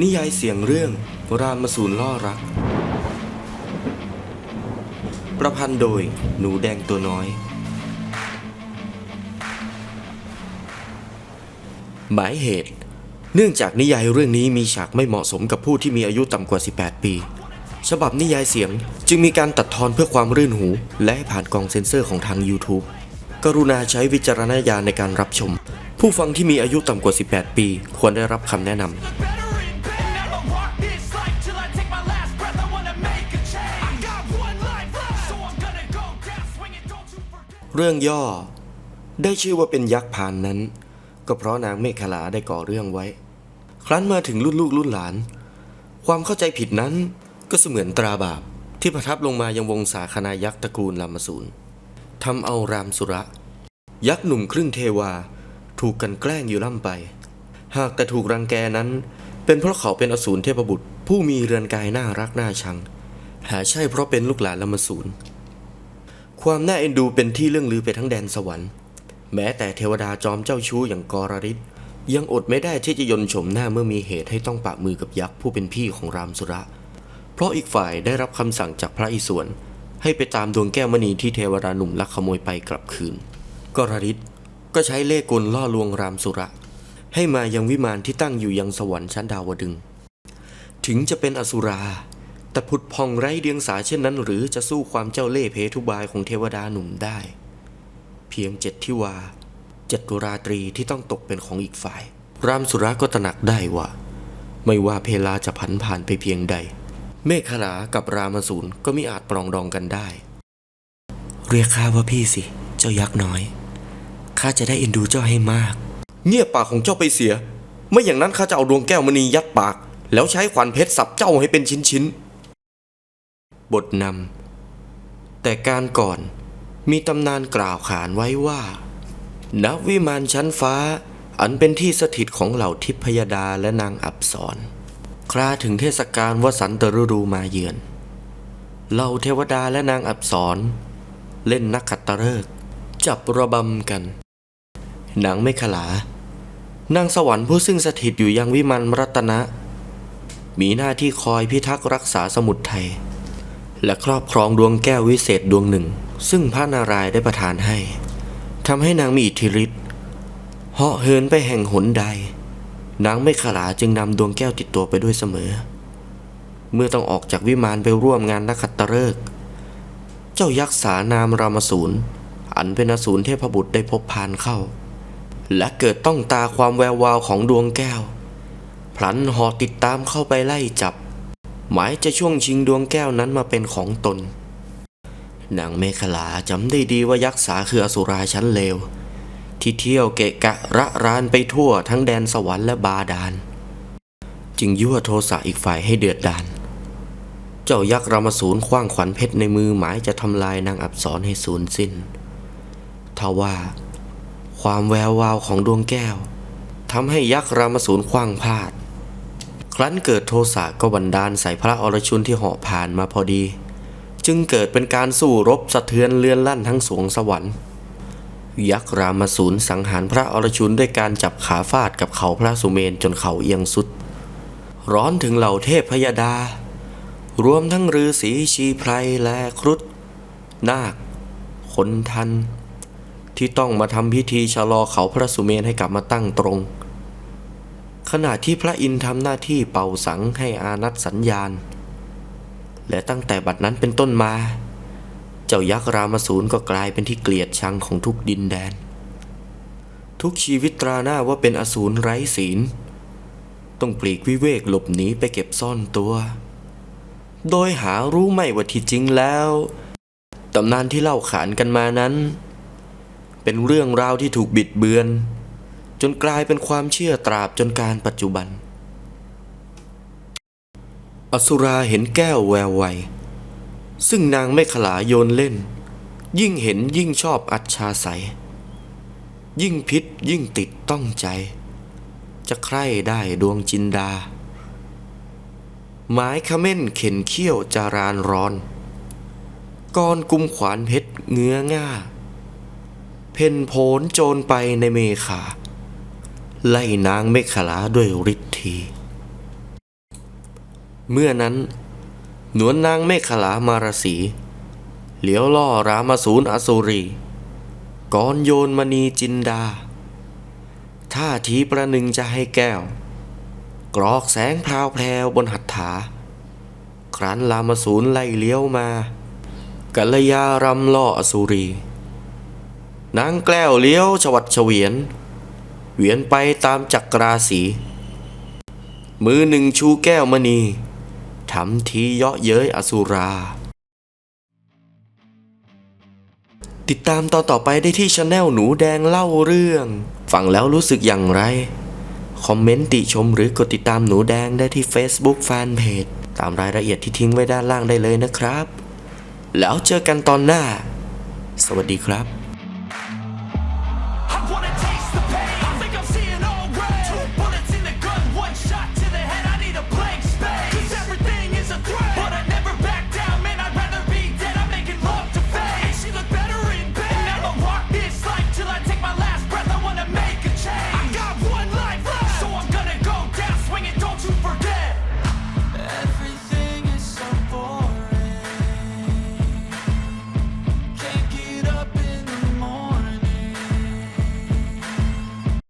นิยายเสียงเรื่องรามสูรล่อรัก ประพันธ์โดยหนูแดงตัวน้อย หมายเหตุ เนื่องจากนิยายเรื่องนี้มีฉากไม่เหมาะสมกับผู้ที่มีอายุต่ำกว่า 18 ปี ฉบับนิยายเสียงจึงมีการตัดทอนเพื่อความรื่นหู และผ่านกล่องเซ็นเซอร์ของทาง YouTube กรุณาใช้วิจารณญาณในการรับชม ผู้ฟังที่มีอายุต่ำกว่า 18 ปี ควรได้รับคำแนะนำ เรื่องย่อ ได้ชื่อว่าเป็นยักษ์พานนั้น ก็เพราะนางเมฆขลาได้ก่อเรื่องไว้ ครั้นมาถึงรุ่นลูกรุ่นหลาน ความเข้าใจผิดนั้นก็เสมือนตราบาปที่ประทับลงมายังวงศาคณายักษ์ตระกูลลามสูรทำเอารามสุระ ยักษ์หนุ่มครึ่งเทวา ถูกกันแกล้งอยู่ล่ำไป หากแต่ถูกรังแกนั้น เป็นเพราะเขาเป็นอสูรเทพบุตร ผู้มีเรือนกายน่ารักน่าชัง หาใช่เพราะเป็นลูกหลานลามสูร ความน่าเอ็นดูเป็นที่เรื่องลือไปทั้งแดนสวรรค์ แม้แต่เทวดาจอมเจ้าชู้อย่างกรริศยังอดไม่ได้ที่จะยนต์โฉมหน้าเมื่อมีเหตุให้ต้องปะมือกับยักษ์ผู้เป็นพี่ของรามสุระ เพราะอีกฝ่ายได้รับคำสั่งจากพระอิศวรให้ไปตามดวงแก้วมณีที่เทวดาหนุ่มลักขโมยไปกลับคืน กรริศก็ใช้เล่ห์กลล่อลวงรามสุระ ให้มายังวิมานที่ตั้งอยู่ยังสวรรค์ชั้นดาวดึง ถึงจะเป็นอสุรา แต่ผุดพองไร้เดียงสาเช่นนั้น หรือจะสู้ความเจ้าเล่ห์เพทุบายของเทวดาหนุ่มได้ เพียงเจ็ดที่วาเจ็ดราตรีที่ต้องตกเป็นของอีกฝ่าย รามสุระก็ตระหนักได้ว่า ไม่ว่าเพลาจะผันผ่านไปเพียงใด เมฆขลากับรามสูรก็มิอาจปรองดองกันได้ เรียกข้าว่าพี่สิ เจ้ายักษ์น้อยข้าจะได้เอ็นดูเจ้าให้มาก เงียบปากของเจ้าไปเสีย ไม่อย่างนั้นข้าจะเอาดวงแก้วมณียัดปาก แล้วใช้ขวานเพชรสับเจ้าให้เป็นชิ้นๆ บทนำแต่การก่อนมีตำนานกล่าวขานไว้ว่าณวิมานชั้นฟ้า อันเป็นที่สถิตของเหล่าทิพยดาและนางอับสรคราถึงเทศกาลวสันตฤดูมาเยือน เหล่าเทวดาและนางอับสรเล่นนักขัตฤกษ์จับระบำกันนางไม่ขลา นางสวรรค์ผู้ซึ่งสถิตอยู่ยังวิมานรัตนะ มีหน้าที่คอยพิทักษ์รักษาสมุทรไทย และครอบครองดวงแก้ววิเศษดวงหนึ่ง ซึ่งพระนารายณ์ได้ประทานให้ทำให้นางมีอิทธิฤทธิ์เหาะเหินไปแห่งหนใด นางไม่ขลาจึงนำดวงแก้วติดตัวไปด้วยเสมอ เมื่อต้องออกจากวิมานไปร่วมงานนักขัตฤกษ์เจ้ายักษ์สานามรามสูรอันเป็นอสูรเทพบุตรได้พบพานเข้า และเกิดต้องตาความแวววาวของดวงแก้ว พลันหอติดตามเข้าไปไล่จับ หมายจะช่วงชิงดวงแก้วนั้นมาเป็นของตนนางเมขลาจำได้ดีว่ายักษ์สาคืออสุราชั้นเลว ที่เที่ยวเกะกะระรานไปทั่วทั้งแดนสวรรค์และบาดาล จึงยั่วโทสะอีกฝ่ายให้เดือดดาล เจ้ายักษ์รามสูรคว้างขวัญเพชรในมือหมายจะทำลายนางอับสรให้สูญสิ้นทว่า ความแวววาวของดวงแก้วทำให้ยักษ์รามสูรคว้างพลาด ครั้นเกิดโทสะก็บันดาลใส่พระอรชุนที่เหาะผ่านมาพอดี จึงเกิดเป็นการสู้รบสะเทือนเลื่อนลั่นทั้งสวงสวรรค์ ยักษ์รามสูรสังหารพระอรชุนด้วยการจับขาฟาดกับเขาพระสุเมนจนเขาเอียงสุด ร้อนถึงเหล่าเทพพยดา รวมทั้งฤาษีชีไพรและครุฑนาคคนทัน ที่ต้องมาทำพิธีชะลอเขาพระสุเมนให้กลับมาตั้งตรง ขณะที่พระอินทร์ทำหน้าที่เป่าสังให้อานัตสัญญาณ และตั้งแต่บัดนั้นเป็นต้นมา เจ้ายักษ์รามสูรก็กลายเป็นที่เกลียดชังของทุกดินแดน ทุกชีวิตตราหน้าว่าเป็นอสูรไร้ศีล ต้องปลีกวิเวกหลบหนีไปเก็บซ่อนตัว โดยหารู้ไม่ว่าที่จริงแล้วตำนานที่เล่าขานกันมานั้น เป็นเรื่องราวที่ถูกบิดเบือน จนกลายเป็นความเชื่อตราบจนการปัจจุบัน อสุราเห็นแก้วแววไวซึ่งนางไม่ขลาโยนเล่น ยิ่งเห็นยิ่งชอบอัจฉาใสยิ่งพิษยิ่งติดต้องใจ จะใคร่ได้ดวงจินดา หมายขม้นเข็นเขี้ยวจารานร้อนกรกุมขวานเพชรเงื้อง่า เพ่นโผนโจรไปในเมขา ไล่นางเมขลาด้วยฤทธีเมื่อนั้น หนวนนางเมฆขลามาราศีเหลียวล่อรามาสูรอสุรีก่อนโยนมณีจินดา ท่าทีประหนึ่งจะให้แก้ว กรอกแสงพราวแพรวบนหัตถา ครั้นรามาสูรไล่เลี้ยวมากัลยารำล่ออสุรี นางแกล้วเลี้ยวฉวัดเฉวียน เวียนไปตามจักราศีมือหนึ่งชูแก้วมณีทำทีเยาะเย้ยอสุรา ติดตามตอนต่อไปได้ที่ช anel หนูแดงเล่าเรื่อง ฟังแล้วรู้สึกอย่างไร คอมเมนต์ติชมหรือกดติดตามหนูแดงได้ที่ Facebook Fanpage ตามรายละเอียดที่ทิ้งไว้ด้านล่างได้เลยนะครับ แล้วเจอกันตอนหน้า สวัสดีครับ